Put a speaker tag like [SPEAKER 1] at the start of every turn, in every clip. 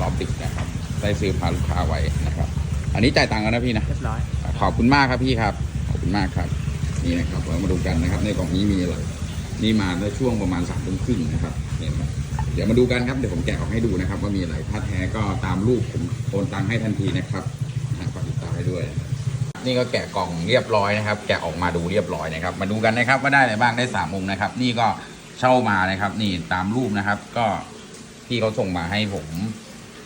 [SPEAKER 1] รอบดึกนะครับได้ซื้อพาลูกค้าไว้นะครับ อันนี้จ่ายตังค์แล้วนะพี่นะ
[SPEAKER 2] เรียบร้อย
[SPEAKER 1] ขอบคุณมากครับพี่ครับ ขอบคุณมากครับ นี่นะครับเรามาดูกันนะครับ ในกล่องนี้มีอะไรนี่มาในช่วงประมาณสามทุ่มครึ่งนะครับเห็นไหมเดี๋ยวมาดูกันครับเดี๋ยวผมแกะออกให้ดูนะครับ ว่ามีอะไรถ้าแท้ก็ตามรูปผมโอนตังค์ให้ทันทีนะครับนะฝากติดตามให้ด้วย นี่ก็แกะกล่องเรียบร้อยนะครับ แกะออกมาดูเรียบร้อยนะครับ มาดูกันนะครับว่าได้อะไรบ้างได้สามมุมนะครับ นี่ก็เช่ามานะครับ นี่ตามรูปนะครับ ก็พี่เขาส่งมาให้ผม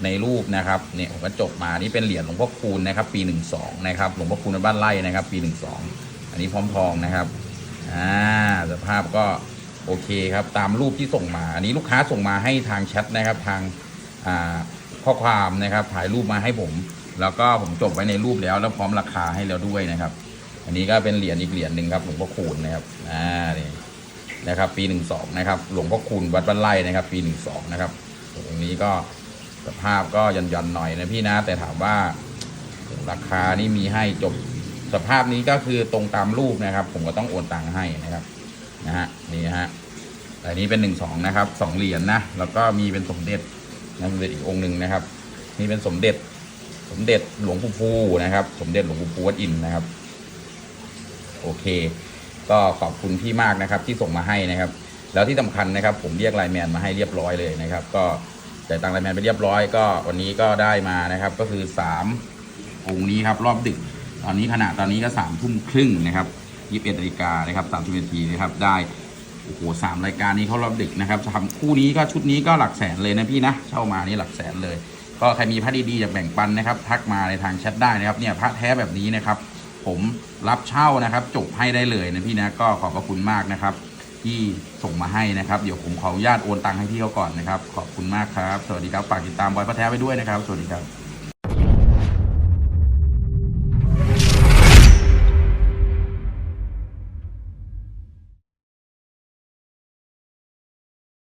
[SPEAKER 1] ในรูปนะครับเนี่ยผมก็จบมานี่เป็นเหรียญหลวงพ่อคูณนะครับ ปีหนึ่งสองนะครับหลวงพ่อคูณบ้านไร่นะครับ ปีหนึ่งสองอันนี้พร้อมทองนะครับอ่าสภาพก็โอเคครับตามรูปที่ส่งมา อันนี้ลูกค้าส่งมาให้ทางแชทนะครับทางอ่าข้อความนะครับถ่ายรูปมาให้ผม แล้วก็ผมจบไว้ในรูปแล้ว แล้วพร้อมราคาให้แล้วด้วยนะครับ อันนี้ก็เป็นเหรียญอีกเหรียญหนึ่งครับหลวงพ่อคูณนะครับอ่านี่นะครับ ปีหนึ่งสองนะครับหลวงพ่อคูณวัดบ้านไร่นะครับ ปีหนึ่งสองนะครับตรงนี้ก็ สภาพก็ยันยันๆหน่อยนะพี่นะ แต่ถามว่าราคานี่มีให้จบสภาพนี้ก็คือตรงตามรูปนะครับ ผมก็ต้องโอนตังค์ให้นะครับนะฮะนี่ฮะอันนี้เป็นหนึ่งสองนะครับสองเหรียญนะแล้วก็มีเป็นสมเด็จนะสมเด็จอีกองค์หนึ่งนะครับนี่เป็นสมเด็จ สมเด็จหลวงปู่ฟูนะครับ สมเด็จหลวงปู่ฟูวัดอินนะครับ โอเค ก็ขอบคุณพี่มากนะครับ ที่ส่งมาให้นะครับ แล้วที่สำคัญนะครับ ผมเรียกไลน์แมนมาให้เรียบร้อยเลยนะครับ ก็ จ่ายตังค์ไลแมนไปเรียบร้อยก็วันนี้ก็ได้มานะครับก็คือสามองค์นี้ครับรอบดึก ตอนนี้ขณะตอนนี้ก็สามทุ่มครึ่งนะครับยี่สิบเอ็ดนาฬิกานะครับสามสิบนาทีนะครับได้โอ้โหสามรายการนี้เขารอบดึกนะครับทำคู่นี้ก็ชุดนี้ก็หลักแสนเลยนะพี่นะเช่ามานี่หลักแสนเลย ก็ใครมีพระดีๆอยากแบ่งปันนะครับ ทักมาในทางแชทได้นะครับเนี่ยพระแท้แบบนี้นะครับ ผมรับเช่านะครับจบให้ได้เลยนะพี่นะก็ขอบพระคุณมากนะครับ ที่ส่งมาให้นะครับ เดี๋ยวผมขออนุญาตโอนตังค์ให้พี่เขาก่อนนะครับ ขอบคุณมากครับ สวัสดีครับ ฝากติดตามบอยพระแท้ไปด้วยนะครับ สวัสดีครับ